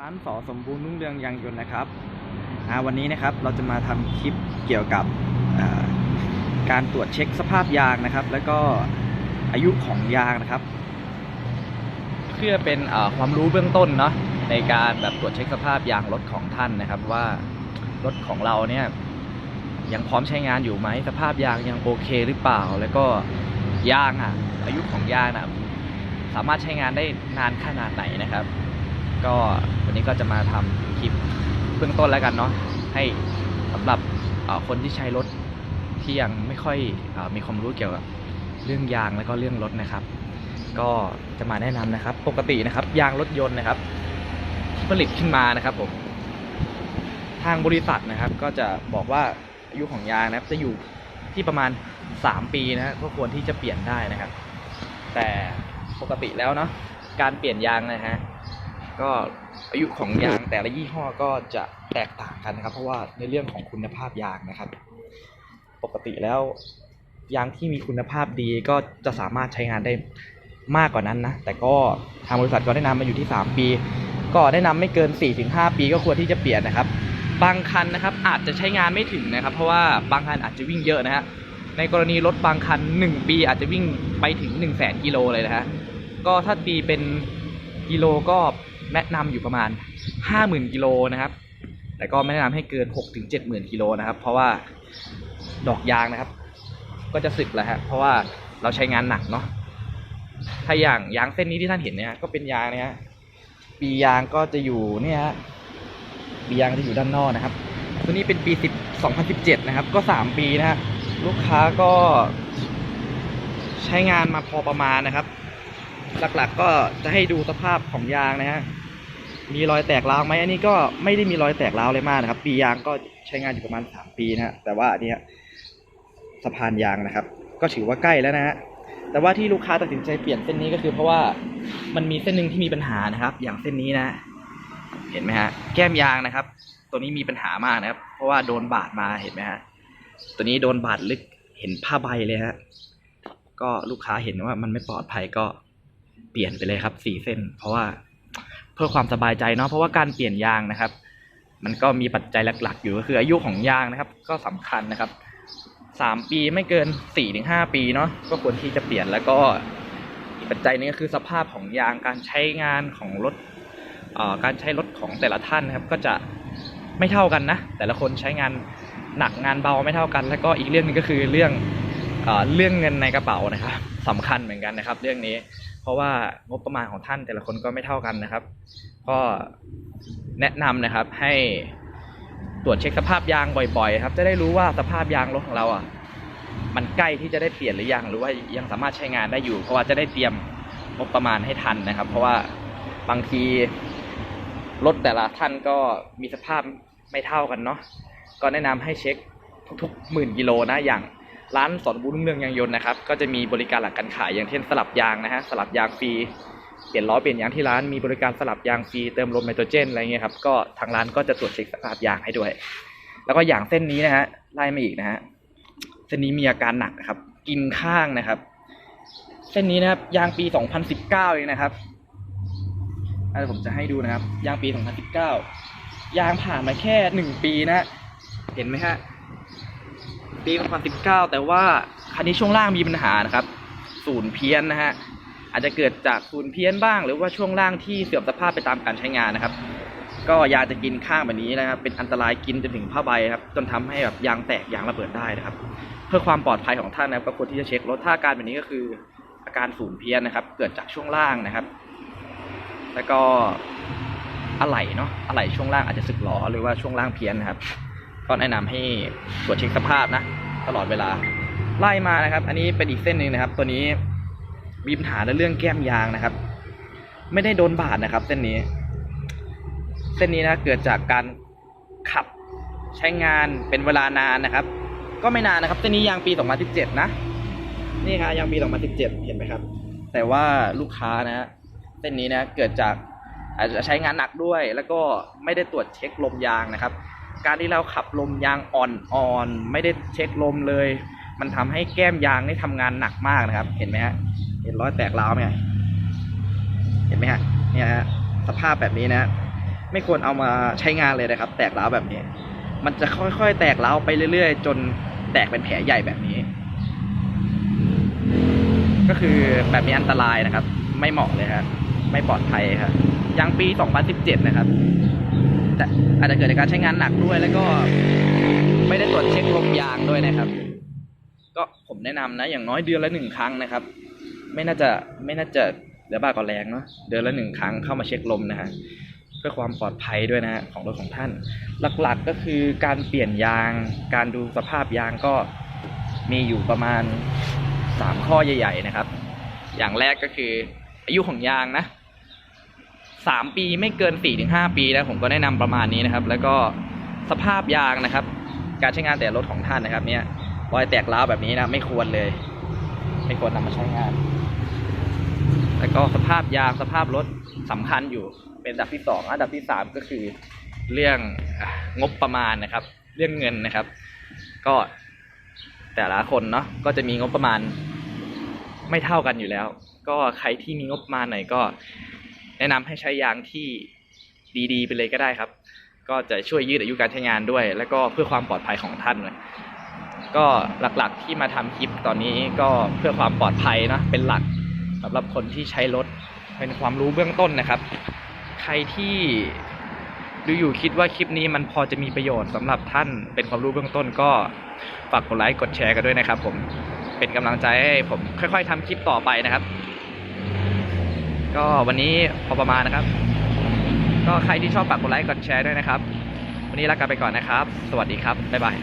ร้านสอสมบูรณ์รุ่งเรืองยางยนต์นะครับวันนี้นะครับเราจะมาทำคลิปเกี่ยวกับการตรวจเช็คสภาพยางนะครับ แล้วก็อายุของยางนะครับ เพื่อเป็นความรู้เบื้องต้นเนาะในการแบบตรวจเช็คสภาพยางรถของท่านนะครับ ว่ารถของเราเนี่ยยังพร้อมใช้งานอยู่ไหมสภาพยางยังโอเคหรือเปล่า แล้วก็ยางอะอายุของยางอะสามารถใช้งานได้นานขนาดไหนนะครับ ก็วันนี้ก็จะมาทำคลิปเบื้องต้นแล้วกันเนาะให้สำหรับคนที่ใช้รถที่ยังไม่ค่อยอมีความรู้เกี่ยวกับเรื่องยางแล้วก็เรื่องรถนะครับ ก็จะมาแนะนำนะครับ ปกตินะครับ ยางรถยนต์นะครับ ที่ผลิตขึ้นมานะครับผมทางบริษัทนะครับ ก็จะบอกว่าอายุของยางนะครับ จะอยู่ที่ประมาณ 3 ปีนะฮะก็ควรที่จะเปลี่ยนได้นะครับ แต่ปกติแล้วเนาะการเปลี่ยนยางนะฮะ ก็อายุของยางแต่ละยี่ห้อก็จะแตกต่างกันนะครับ เพราะว่าในเรื่องของคุณภาพยางนะครับ ปกติแล้วยางที่มีคุณภาพดีก็จะสามารถใช้งานได้มากกว่านั้นนะ แต่ก็ทางบริษัทก็แนะนำมาอยู่ที่ 3 ปี ก็แนะนำไม่เกิน 4-5 ปีก็ควรที่จะเปลี่ยนนะครับ บางคันนะครับอาจจะใช้งานไม่ถึงนะครับ เพราะว่าบางคันอาจจะวิ่งเยอะนะฮะ ในกรณีรถบางคัน 1 ปีอาจจะวิ่งไปถึง 1 0 0 0 0แกิโลเลยนะฮะ ก็ถ้าตีเป็นกิโลก็ แนะนำอยู่ประมาณ 50,000กิโลนะครับ แต่ก็ไม่แนะนำให้เกิน 6-70,000กิโลนะครับ เพราะว่าดอกยางนะครับ ก็จะสึกแล้วฮะเพราะว่าเราใช้งานหนักเนาะถ้าอย่างยางเส้นนี้ที่ท่านเห็นเนี่ยก็เป็นยางเนี่ยปียางก็จะอยู่เนี่ยฮะปียางจะอยู่ด้านนอกนะครับ ตัวนี้เป็นปี 10 2017 นะครับ ก็ 3 ปีนะฮะลูกค้าก็ใช้งานมาพอประมาณนะครับ หลักๆก็จะให้ดูสภาพของยางนะฮะมีรอยแตกร้าวไหมอันนี้ก็ไม่ได้มีรอยแตกร้าวเลยมากนะครับ ปียางก็ใช้งานอยู่ประมาณ3ปีนะฮะแต่ว่าอันเนี้ยสะพานยางนะครับ ก็ถือว่าใกล้แล้วนะฮะแต่ว่าที่ลูกค้าตัดสินใจเปลี่ยนเส้นนี้ก็คือเพราะว่ามันมีเส้นหนึ่งที่มีปัญหานะครับ อย่างเส้นนี้นะ เห็นไหมฮะแก้มยางนะครับ ตัวนี้มีปัญหามากนะครับ เพราะว่าโดนบาดมาเห็นไหมฮะตัวนี้โดนบาดลึกเห็นผ้าใบเลยฮะก็ลูกค้าเห็นว่ามันไม่ปลอดภัยก็ เปลี่ยนไปเลยครับสี่เส้น เพราะว่าเพื่อความสบายใจเนาะเพราะว่าการเปลี่ยนยางนะครับ มันก็มีปัจจัยหลัก ๆ อยู่ก็คืออายุของยางนะครับ ก็สำคัญนะครับสามปีไม่เกินสี่ถึงห้าปีเนาะก็ควรที่จะเปลี่ยนแล้วก็อีกปัจจัยนึงก็คือสภาพของยางการใช้งานของรถการใช้รถของแต่ละท่านนะครับ ก็จะไม่เท่ากันนะ แต่ละคนใช้งานหนักงานเบาไม่เท่ากัน แล้วก็อีกเรื่องนึงก็คือเรื่องเรื่องเงินในกระเป๋านะครับสำคัญเหมือนกันนะครับ เรื่องนี้ เพราะว่างบประมาณของท่านแต่ละคนก็ไม่เท่ากันนะครับ ก็แนะนำนะครับให้ตรวจเช็คสภาพยางบ่อยๆ ครับ จะได้รู้ว่าสภาพยางรถของเราอะมันใกล้ที่จะได้เปลี่ยนหรือยังหรือว่ายังสามารถใช้งานได้อยู่ เพราะว่าจะได้เตรียมงบประมาณให้ทันนะครับ เพราะว่าบางทีรถแต่ละท่านก็มีสภาพไม่เท่ากันเนาะก็แนะนำให้เช็คทุกๆหมื่นกิโลนะอย่าง ร้านสอนบุญรุ่งเรืองยางยนต์นะครับ ก็จะมีบริการหลังการขายอย่างเช่นสลับยางนะฮะสลับยางฟรีเปลี่ยนล้อเปลี่ยนยางที่ร้านมีบริการสลับยางฟรีเติมลมไนโตรเจนอะไรเงี้ยครับก็ทางร้านก็จะตรวจเช็คสภาพยางให้ด้วย แล้วก็อย่างเส้นนี้นะฮะไล่มาอีกนะฮะเส้นนี้มีอาการหนักนะครับ กินข้างนะครับ เส้นนี้นะครับยางปี 2019เองนะครับอะผมจะให้ดูนะครับ ยางปี 2019 ยางผ่านมาแค่หนึ่งปีนะ เห็นไหมฮะ ปี 2019 แต่ว่าคันนี้ช่วงล่างมีปัญหานะครับ ศูนย์เพี้ยนนะฮะ อาจจะเกิดจากศูนย์เพี้ยนบ้าง หรือว่าช่วงล่างที่เสื่อมสภาพไปตามการใช้งานนะครับ ก็ยาจะกินข้างแบบนี้นะครับ เป็นอันตรายกินจนถึงผ้าใบครับ จนทำให้แบบยางแตกยางระเบิดได้นะครับ เพื่อความปลอดภัยของท่านนะครับ ก็ควรที่จะเช็ครถถ้าอาการแบบนี้ก็คือ อาการศูนย์เพี้ยนนะครับ เกิดจากช่วงล่างนะครับ แล้วก็อะไหล่เนาะอะไหล่ช่วงล่างอาจจะสึกหรอหรือว่าช่วงล่างเพี้ยนนะครับ ก็แนะนำให้ตรวจเช็คสภาพนะ ตลอดเวลา ไล่มานะครับ อันนี้เป็นอีกเส้นหนึ่งนะครับ ตัวนี้มีปัญหาในเรื่องแก้มยางนะครับ ไม่ได้โดนบาดนะครับ เส้นนี้ เส้นนี้นะเกิดจากการขับใช้งานเป็นเวลานานนะครับ ก็ไม่นานนะครับ เส้นนี้ยางปี 2017 นะ นี่ครับยางปี 2017 เห็นไหมครับ แต่ว่าลูกค้านะเส้นนี้นะเกิดจากอาจจะใช้งานหนักด้วย แล้วก็ไม่ได้ตรวจเช็คลมยางนะครับ การที่เราขับลมยางอ่อนๆไม่ได้เช็คลมเลย มันทำให้แก้มยางนี่ทำงานหนักมากนะครับ เห็นไหมฮะเห็นรอยแตกร้าวไหมเห็นไหมฮะเนี่ยฮะสภาพแบบนี้นะ ไม่ควรเอามาใช้งานเลยนะครับ แตกร้าวแบบนี้ มันจะค่อยๆ แตกร้าวไปเรื่อยๆ จนแตกเป็นแผลใหญ่แบบนี้ ก็คือแบบนี้อันตรายนะครับ ไม่เหมาะเลยครับไม่ปลอดภัยครับยังปี 2017 นะครับ แต่อาจจะเกิดจากการใช้งานหนักด้วย แล้วก็ไม่ได้ตรวจเช็คลมยางด้วยนะครับ ก็ผมแนะนำนะ อย่างน้อยเดือนละหนึ่งครั้งนะครับ ไม่น่าจะไม่น่าจะเดี๋ยวบ้าก็แรงเนาะเดือนละหนึ่งครั้งเข้ามาเช็คลมนะฮะเพื่อความปลอดภัยด้วยนะฮะของรถของท่าน หลักๆก็คือการเปลี่ยนยาง การดูสภาพยางก็มีอยู่ประมาณสามข้อใหญ่ ๆ นะครับ อย่างแรกก็คืออายุของยางนะ สามปีไม่เกินสี่ถึงห้าปีนะผมก็แนะนำประมาณนี้นะครับ แล้วก็สภาพยางนะครับ การใช้งานแต่รถของท่านนะครับ เนี่ยรอยแตกร้าวแบบนี้นะไม่ควรเลย ไม่ควรนำมาใช้งาน แล้วก็สภาพยางสภาพรถสำคัญอยู่ เป็นอันดับที่สองอันดับที่สามก็คือเรื่องงบประมาณนะครับ เรื่องเงินนะครับ ก็แต่ละคนเนาะก็จะมีงบประมาณไม่เท่ากันอยู่แล้ว ก็ใครที่มีงบประมาณไหนก็ แนะนำให้ใช้ยางที่ดีๆ ไปเลยก็ได้ครับ ก็จะช่วยยืดอายุการใช้งานด้วย แล้วก็เพื่อความปลอดภัยของท่านเลยก็หลักๆที่มาทำคลิปตอนนี้ก็เพื่อความปลอดภัยนะเป็นหลักสำหรับคนที่ใช้รถเป็นความรู้เบื้องต้นนะครับ ใครที่ดูอยู่คิดว่าคลิปนี้มันพอจะมีประโยชน์สำหรับท่านเป็นความรู้เบื้องต้นก็ฝากกดไลค์กดแชร์กันด้วยนะครับ ผมเป็นกำลังใจให้ผมค่อย ๆทำคลิปต่อไปนะครับ ก็วันนี้พอประมาณนะครับ ก็ใครที่ชอบฝากกดไลค์กดแชร์ด้วยนะครับ วันนี้ลากันไปก่อนนะครับ สวัสดีครับ บ๊ายบาย